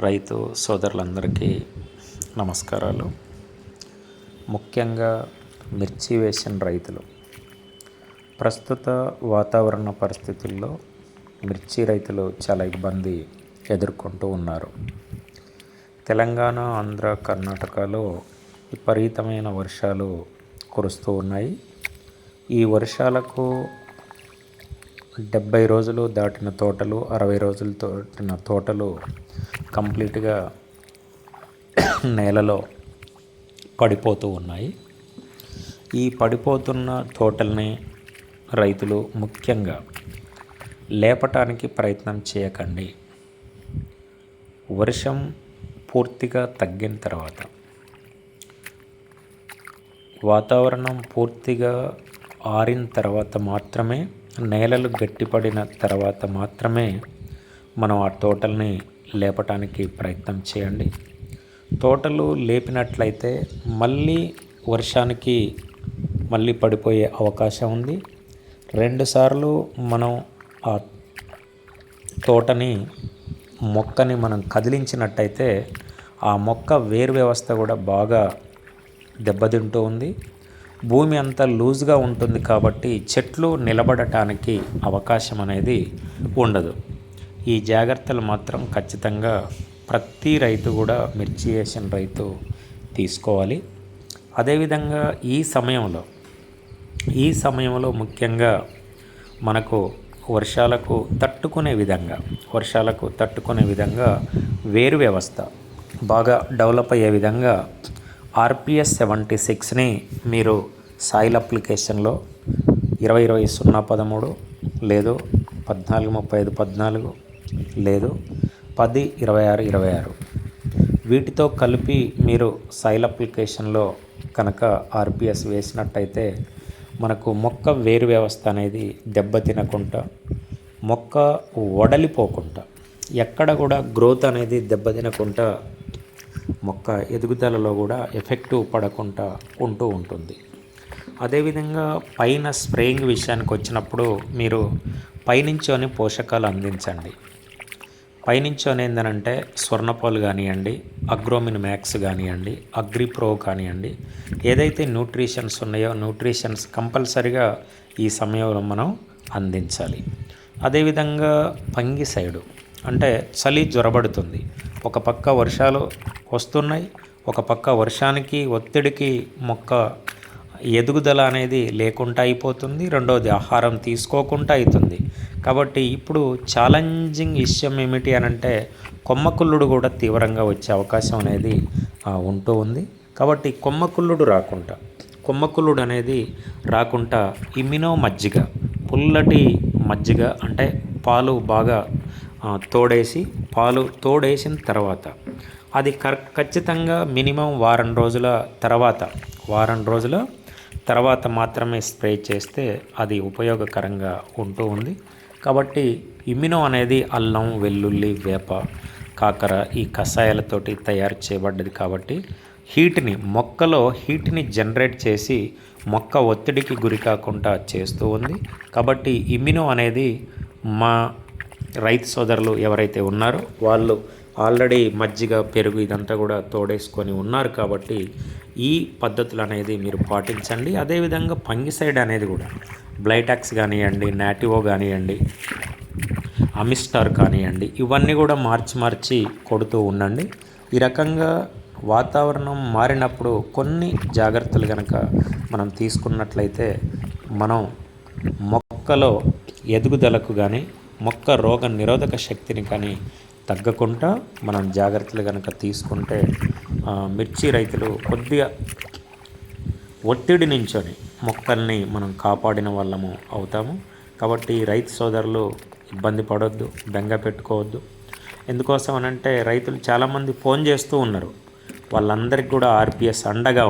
రైతు సోదరులందరికీ నమస్కారాలు. ముఖ్యంగా మిర్చి వేసిన రైతులు. ప్రస్తుత వాతావరణ పరిస్థితుల్లో మిర్చి రైతులు చాలా ఇబ్బంది ఎదుర్కొంటూ ఉన్నారు. తెలంగాణ ఆంధ్ర కర్ణాటకలో విపరీతమైన వర్షాలు కురుస్తూ ఉన్నాయి. ఈ వర్షాలకు డెబ్బై రోజులు దాటిన తోటలు అరవై రోజులు దాటిన తోటలు కంప్లీట్గా నేలలో పడిపోతూ ఉన్నాయి. ఈ పడిపోతున్న తోటల్ని రైతులు ముఖ్యంగా లేపటానికి ప్రయత్నం చేయకండి. వర్షం పూర్తిగా తగ్గిన తర్వాత వాతావరణం పూర్తిగా ఆరిన తర్వాత మాత్రమే నేలలు గట్టిపడిన తర్వాత మాత్రమే మనం ఆ తోటల్ని లేపటానికి ప్రయత్నం చేయండి. తోటలు లేపినట్లయితే మళ్ళీ వర్షానికి మళ్ళీ పడిపోయే అవకాశం ఉంది. రెండుసార్లు మనం ఆ తోటని మొక్కని మనం కదిలించినట్టయితే ఆ మొక్క వేరు వ్యవస్థ కూడా బాగా దెబ్బతింటూ ఉంది. భూమి అంతా లూజ్గా ఉంటుంది కాబట్టి చెట్లు నిలబడటానికి అవకాశం అనేది ఉండదు. ఈ జాగ్రత్తలు మాత్రం ఖచ్చితంగా ప్రతి రైతు కూడా మిర్చి వేసిన రైతు తీసుకోవాలి. అదేవిధంగా ఈ సమయంలో ఈ సమయంలో ముఖ్యంగా మనకు వర్షాలకు తట్టుకునే విధంగా వర్షాలకు తట్టుకునే విధంగా వేరు వ్యవస్థ బాగా డెవలప్ అయ్యే విధంగా ఆర్పిఎస్ సెవెంటీ సిక్స్ని మీరు సాయిల్ అప్లికేషన్లో ఇరవై ఇరవై సున్నా పదమూడు లేదు పద్నాలుగు ముప్పై ఐదు పద్నాలుగు లేదు పది ఇరవై ఆరు ఇరవై ఆరు. వీటితో కలిపి మీరు సైల్ అప్లికేషన్లో కనుక ఆర్పిఎస్ వేసినట్టయితే మనకు మొక్క వేరు వ్యవస్థ అనేది దెబ్బతినకుండా మొక్క వడలిపోకుండా ఎక్కడ కూడా గ్రోత్ అనేది దెబ్బతినకుండా మొక్క ఎదుగుదలలో కూడా ఎఫెక్టివ్ పడకుండా ఉంటూ ఉంటుంది. అదేవిధంగా పైన స్ప్రేయింగ్ విషయానికి వచ్చినప్పుడు మీరు పైనుంచోని పోషకాలు అందించండి. పైనుంచోని ఏందనంటే స్వర్ణపాలు కానివ్వండి అగ్రోమిన్ మ్యాక్స్ కానివ్వండి అగ్రిప్రో కానివ్వండి ఏదైతే న్యూట్రిషన్స్ ఉన్నాయో న్యూట్రిషన్స్ కంపల్సరిగా ఈ సమయంలో మనం అందించాలి. అదేవిధంగా పంగి సైడు అంటే చలి జ్వరబడుతుంది. ఒక పక్క వర్షాలు వస్తున్నాయి ఒక పక్క వర్షానికి ఒత్తిడికి మొక్క ఎదుగుదల అనేది లేకుండా అయిపోతుంది రెండవది ఆహారం తీసుకోకుండా అవుతుంది కాబట్టి ఇప్పుడు ఛాలెంజింగ్ విషయం ఏమిటి అని అంటే కొమ్మకుల్లుడు కూడా తీవ్రంగా వచ్చే అవకాశం అనేది ఉంటూ ఉంది. కాబట్టి కొమ్మకుల్లుడు రాకుండా కొమ్మకుల్లుడు అనేది రాకుండా ఇమ్యూనో మజ్జిగ పుల్లటి మజ్జిగ అంటే పాలు బాగా తోడేసి పాలు తోడేసిన తర్వాత అది ఖచ్చితంగా మినిమం వారం రోజుల తర్వాత వారం రోజుల తర్వాత మాత్రమే స్ప్రే చేస్తే అది ఉపయోగకరంగా ఉంటూ ఉంది. కాబట్టి ఇమ్యూనో అనేది అల్లం వెల్లుల్లి వేప కాకర ఈ కషాయాలతోటి తయారు చేయబడ్డది కాబట్టి హీట్ని మొక్కలో హీట్ని జనరేట్ చేసి మొక్క ఒత్తిడికి గురి కాకుండా చేస్తూ ఉంది. కాబట్టి ఇమ్యూనో అనేది మా రైతు సోదరులు ఎవరైతే ఉన్నారో వాళ్ళు ఆల్రెడీ మజ్జిగ పెరుగు ఇదంతా కూడా తోడేసుకొని ఉన్నారు కాబట్టి ఈ పద్ధతులు అనేది మీరు పాటించండి. అదేవిధంగా పంగిసైడ్ అనేది కూడా బ్లైటాక్స్ కానివ్వండి నాటివో కానివ్వండి అమిస్టార్ కానివ్వండి ఇవన్నీ కూడా మార్చి మార్చి కొడుతూ ఉండండి. ఈ రకంగా వాతావరణం మారినప్పుడు కొన్ని జాగ్రత్తలు కనుక మనం తీసుకున్నట్లయితే మనం మొక్కలో ఎదుగుదలకు కానీ మొక్క రోగ నిరోధక శక్తిని కానీ తగ్గకుండా మనం జాగ్రత్తలు కనుక తీసుకుంటే మిర్చి రైతులు కొద్దిగా ఒత్తిడి నుంచొని మొక్కల్ని మనం కాపాడిన వాళ్ళము అవుతాము. కాబట్టి రైతు సోదరులు ఇబ్బంది పడొద్దు బెంగ పెట్టుకోవద్దు. ఎందుకోసం అనంటే రైతులు చాలామంది ఫోన్ చేస్తూ ఉన్నారు. వాళ్ళందరికీ కూడా ఆర్పిఎస్ అండగా